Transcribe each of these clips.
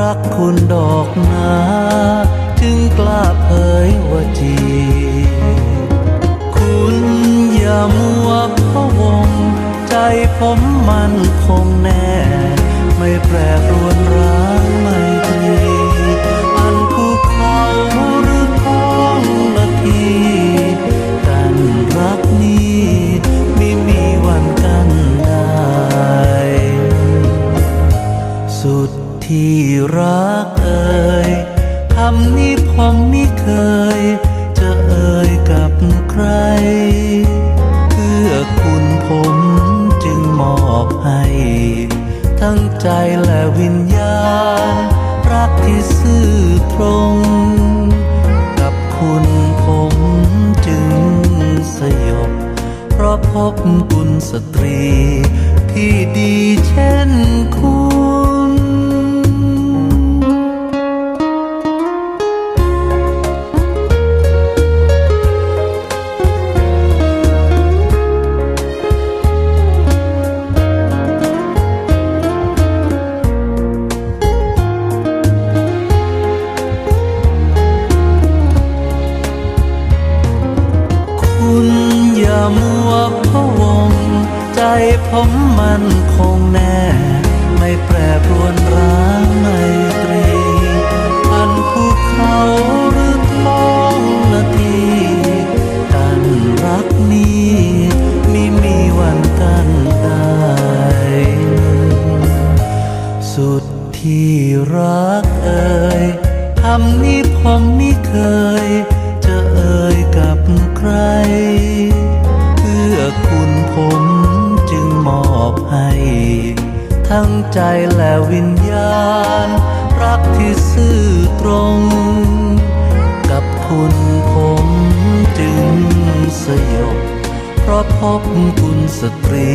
รักคุณดอกนาจึงกล้าเผยว่าจีคุณอย่ามัวพะวง ใจผมมันคงแน่ ไม่แปรปรวนร ที่รักเอ่ยคำนี้ผมไม่เคย จะเอ่ยกับใคร เพื่อคุณผมจึงมอบให้ ทั้งใจและวิญญาณ รักที่ซื่อตรง กับคุณผมจึงสยบ เพราะพบกุลสตรีที่ดีเช่นคุณ มัวพะวง ใจผมมันคงแน่ ไม่แปรปรวนร้างไม่ตรีอันภูเขาหรือท้องละทีกันรักนี้ไม่มีวันกันได้ สุดที่รักเอ่ยคำนี้ผมไม่เคย ใจและวิญญาณ รักที่ซื่อตรง กับคุณผมจึงสยบเพราะพบคุณสตรี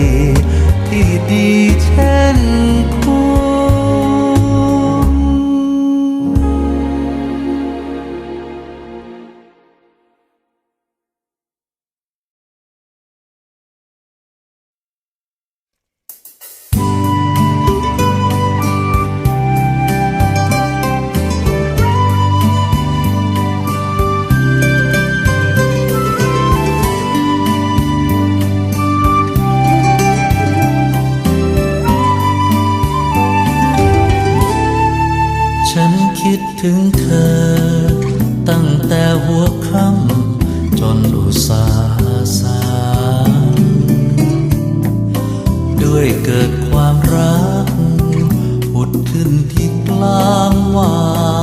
ดถึงเธอ ตั้งแต่หัวค่ำจนอุสาสางด้วยเกิดความรักหุดขึ้นที่กลางวาน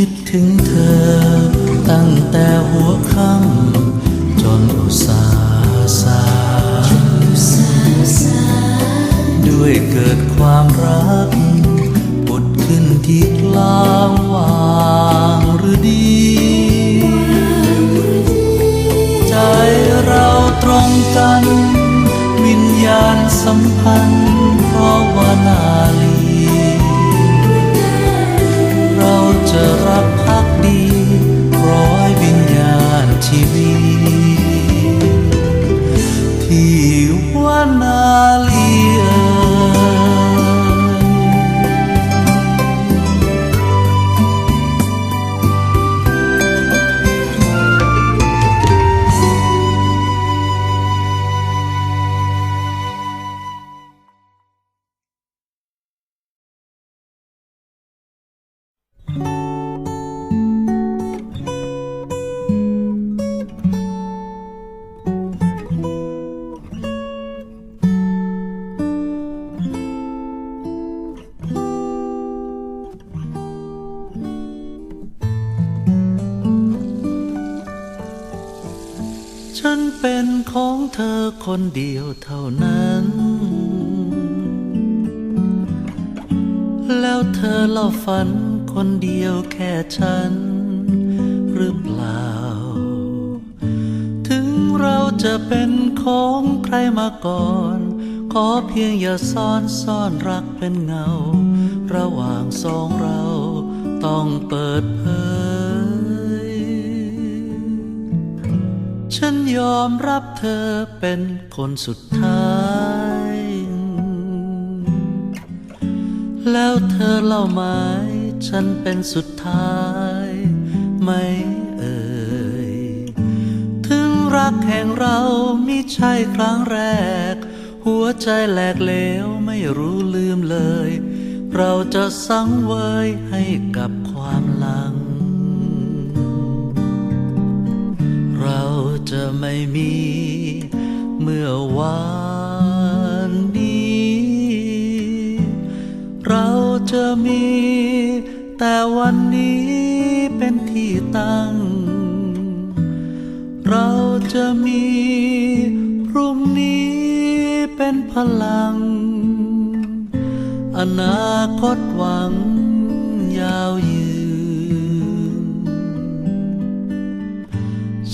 คิดถึง ฉันเป็นของเธอคนเดียวเท่านั้น แล้วเธอเล่าฝันคนเดียวแค่ฉัน หรือเปล่า ถึงเราจะเป็นของใครมาก่อน ขอเพียงอย่าซ่อนซ่อนรักเป็นเงา ระหว่างสองเราต้องเปิดเผย ฉันยอมรับเธอเป็นคนสุดท้าย แล้วเธอเล่าไหมฉันเป็นสุดท้ายไหม่เอ่ย ถึงรักแห่งเรามิใช่ครั้งแรก หัวใจแหลกเหลวไม่รู้ลืมเลย เราจะสังเวยให้กับความหลัง จะไม่มี เมื่อวานนี้ เราจะมี แต่วันนี้เป็นที่ตั้ง เราจะมี พรุ่งนี้เป็นพลัง อนาคตหวังยาวยืน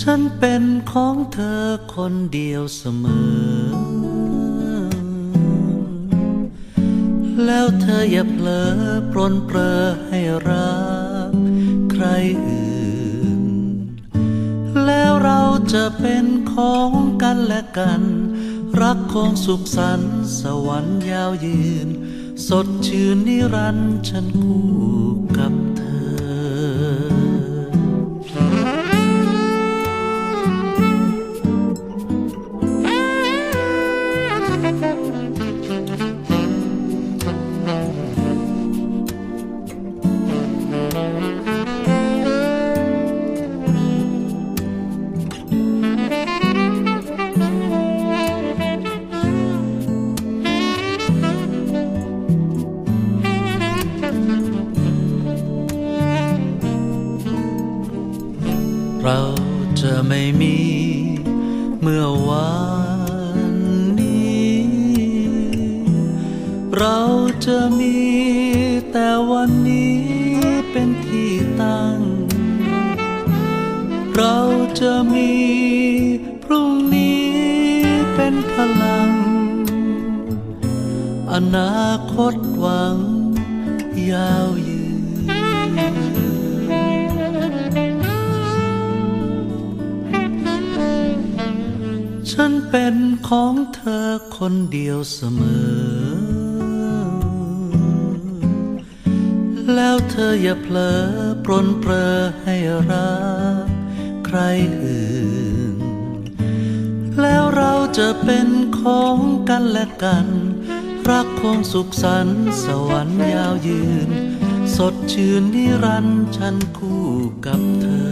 ฉันเป็นของเธอคนเดียวเสมอ แล้วเธออย่าเผลอปรนเปรอให้รักใครอื่น แล้วเราจะเป็นของกันและกัน รักคงสุขสันต์สวรรค์ยาวยืน สดชื่นนิรันดร์ฉันคู่ วันนี้เป็นที่ตั้ง เราจะมีพรุ่งนี้เป็นพลัง อนาคตหวังยาวยืนฉันเป็นของเธอคนเดียวเสมอ แล้วเธออย่าเผลอปรนเปรอให้รักใครอื่น แล้วเราจะเป็นของกันและกัน รักคงสุขสันต์สวรรค์ยาวยืน สดชื่นนิรันดร์ฉันคู่กับเธอ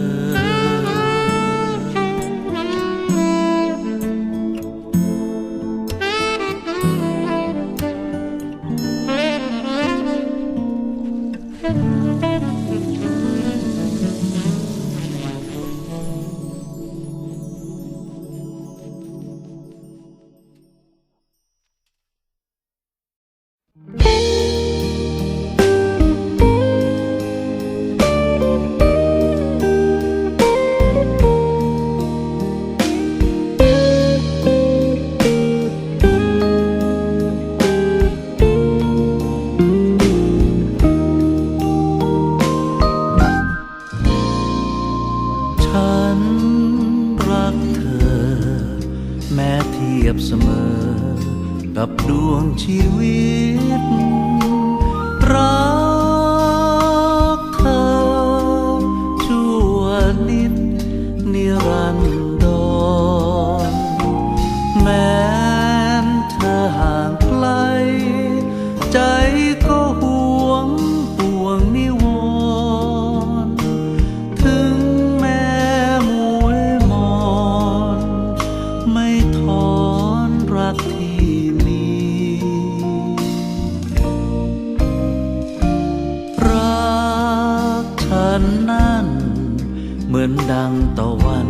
เหมือนดังตะวัน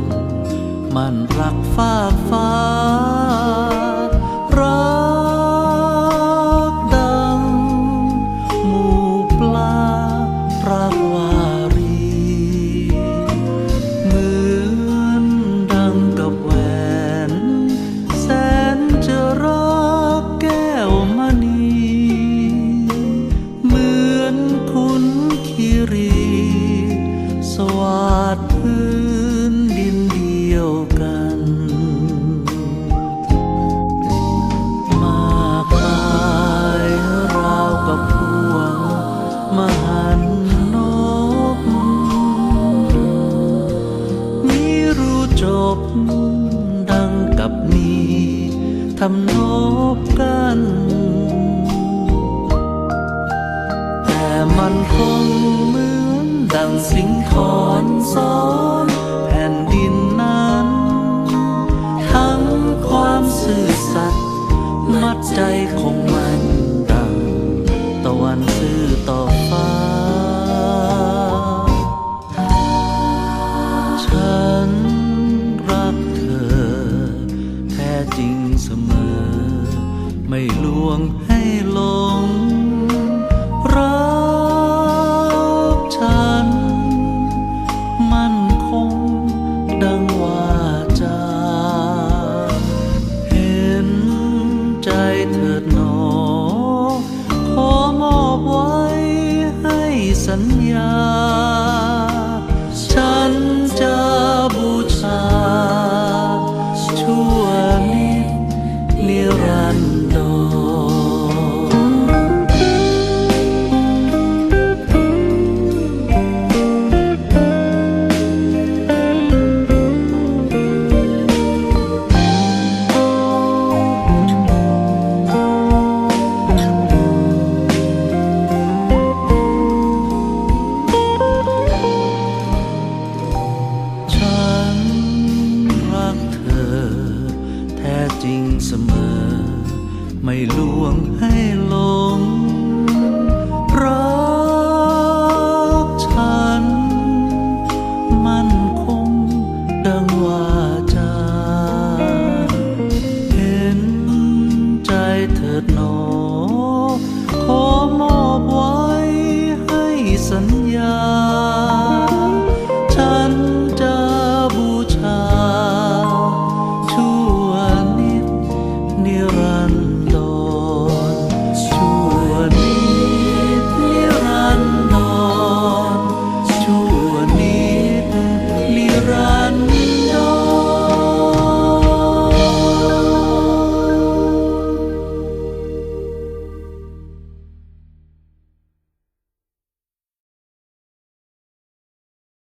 มันรักฟ้าฟ้า มันคงเหมือนดังสิงคอนสอนแผ่นดินนั้น ทั้งความซื่อสัตย์มัดใจคง จริงเสมอ ไม่ลวงให้โล